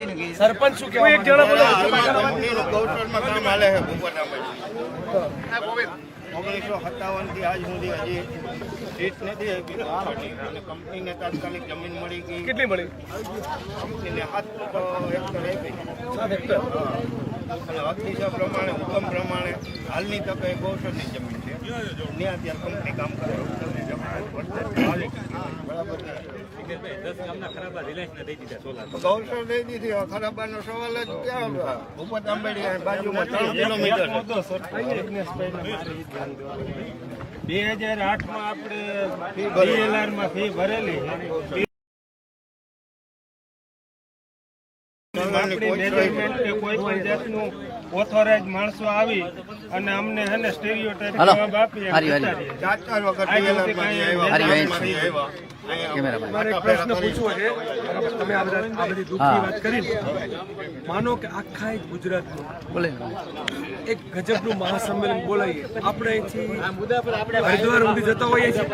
સરપંચ શું કહેવાય એક જણા બોલો. ઓગણીસો સત્તાવનથી આજ સુધી હજી સીટ નથી કંપનીને તાત્કાલિક જમીન મળી ગઈ. કેટલી મળી? કંપનીને હાથ હેક્ટર આપી. અને અતિશય પ્રમાણે હુકમ પ્રમાણે હાલની તકે ગૌશાળાની જમીન છે. ત્યાં ત્યાં કંપની કામ કરે ગૌશાળાની જમીન વર્તન હાલે. બરાબર છે? ગૌશાળા લઈ દીધી ખરાબાનો સવાલ જ ક્યાં ભૂપત આંબેડી બાજુમાં ત્રણ કિલોમીટર બે હજાર આઠમાં આપણે ડીએલઆર ફી ભરેલી આપણી મેનેજમેન્ટ કે કોઈ પણ જાતનું ઓથોરાઇઝ માણસો આવી અને અમને હે ને સ્ટેરિયોટાઇપ જવાબ આપી મારે એક પ્રશ્ન પૂછવો છે. તમે આ બધા આ બધી દુઃખની વાત કરી માનો કે આખા એક ગુજરાતનું એક ગજબનું મહાસંમેલન બોલાઈએ આપણે અહીંથી હરિદ્વાર સુધી જતા હોઈએ છીએ.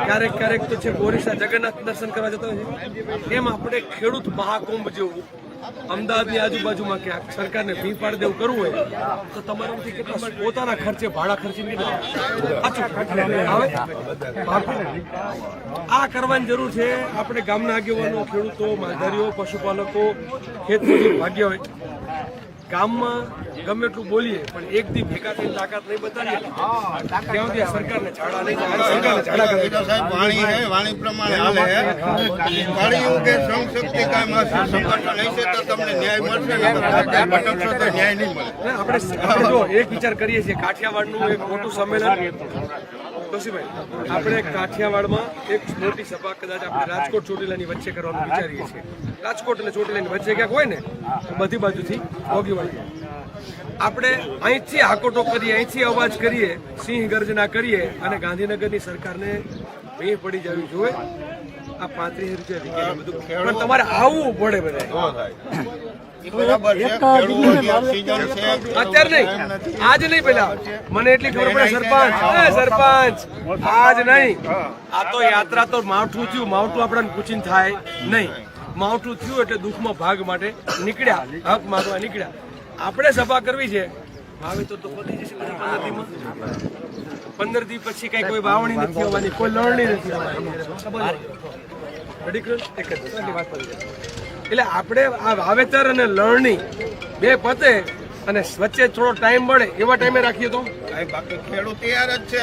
ક્યારેક ક્યારેક તો છે ઓરિસ્સા જગન્નાથ દર્શન કરવા જતા હોઈએ એમ આપણે ખેડૂત મહાકુંભ જેવું અમદાવાદની આજુબાજુમાં ક્યાંક સરકારને ફી પાડી દેવું કરવું હોય, તો તમારાથી કેટલા પોતાના ખર્ચે, ભાડા ખર્ચી આ કરવાની જરૂર છે. આપણે ગામના આગેવાનો, ખેડૂતો, માલધારીઓ, પશુપાલકો ખેત મજૂર ભાગ્ય હોય ગામમાં ગમે એટલું બોલીએ પણ એક દી ભેગા થઈને તાકાત નહીં બતાવીએ. ત્યાં સુધી સરકારને ઝાડા નહીં સરકારને ઝાડા કરે તો સાહેબ વાણી હે. વાણી પ્રમાણે હાલે હે. વાણી એવું કે શ્રમ શક્તિ કાંઈ હશે સંગઠન હશે તો તમને ન્યાય મળશે ને ભટકશો તો ન્યાય નહીં મળે. આપણે આપણે જો એક વિચાર કરીએ છીએ કાઠિયાવાડનું એક મોટું સંમેલન. કૌશિકભાઈ આપણે કાઠિયાવાડમાં એક મોટી સભા કદાચ આપણે રાજકોટ ચોટીલાની વચ્ચે કરવાનું વિચારીએ છીએ. રાજકોટ અને ચોટીલાની વચ્ચે ક્યાંક હોય ને બધી બાજુથી ભોગી વળીએ આપણે અહીંથી હાકોટો કરીએ અહીંથી અવાજ કરીએ સિંહ ગર્જના કરીએ અને ગાંધીનગરની સરકારને ભેં પડી જવી જોઈએ. આ પાંત્રીસ રૂપિયા પણ તમારે આવવું પડે બધા અત્યારે નહીં. આજ નહીં પેલા. મને એટલી ખબર પડે સરપંચ. સરપંચ. આજ નહીં. આ તો યાત્રા તો માવઠું થયું. માવઠું આપણને પૂછીને થાય નહીં. માવઠું થયું એટલે દુઃખમાં ભાગ માટે નીકળ્યા. હક માગવા નીકળ્યા. આપણે સભા કરવી છે. હવે તો તો પતી જશે પંદર દી પછી કઈ કોઈ વાવણી નથી આવવાની કોઈ લણણી નથી આવવાની Ridiculous? એક જ. વાત જાય. એટલે આપણે આ વાવેતર અને લણણી બે પતે અને વચ્ચે થોડો ટાઈમ મળે એવા ટાઈમે રાખીએ તો? ખેડૂત તૈયાર જ છે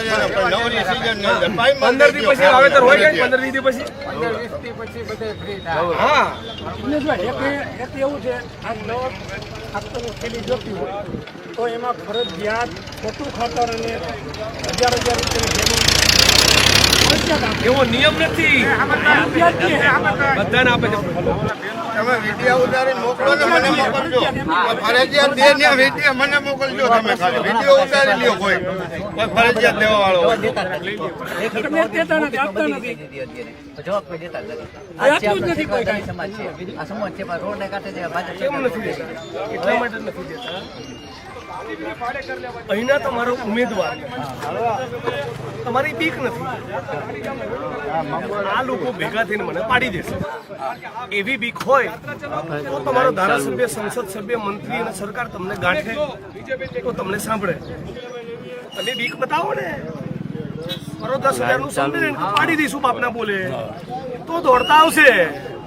પંદર દી પછી વાવેતર હોય કે પંદર વીસ દી પછી? હા. એક એવું છે આ નવો હોય તો એમાં ફરજિયાત ખોટું ખાતર અને હજાર હજાર રૂપિયાની એવો નિયમ નથી. બધાને આપે છે. તમે વીડિયો ઉતારી મોકલો ને મને મોકલજો. ફરજિયાત દે ને વીડિયો મને મોકલજો તમે ખાલી. વીડિયો ઉતારી લ્યો કોઈ. કોઈ ફરજિયાત દેવા વાળો હોય. જવાબ કોઈ દેતા જ નથી આ છે આપણો સેવાદારી સમાજ છે આ સમાજ છે પણ રોડને કાંઠે જે ભાજપ કેમ નથી દેતા એટલા માટે નથી દેતા અહીંના તમારો ઉમેદવાર. તમારી બીક નથી. આ લોકો ભેગા થઈને મને પાડી દેશે. એવી બીક હોય તો તમારો ધારાસભ્ય, સંસદ સભ્ય, મંત્રી અને સરકાર તમને ગાંઠે તો તમને સાંભળે. તમે બીક બતાવો ને. મારો દસ હજારનું સંમેલન પાડી દઈશું, બાપના બોલે. તો દોડતા આવશે.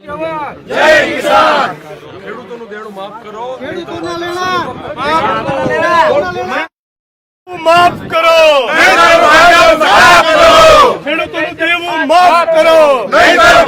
જય કિસાન ખેડૂતોનું દેણું માફ કરો ખેડૂતોના માફ કરો ખેડૂતોનું દેવું માફ કરો ખેડૂતોનું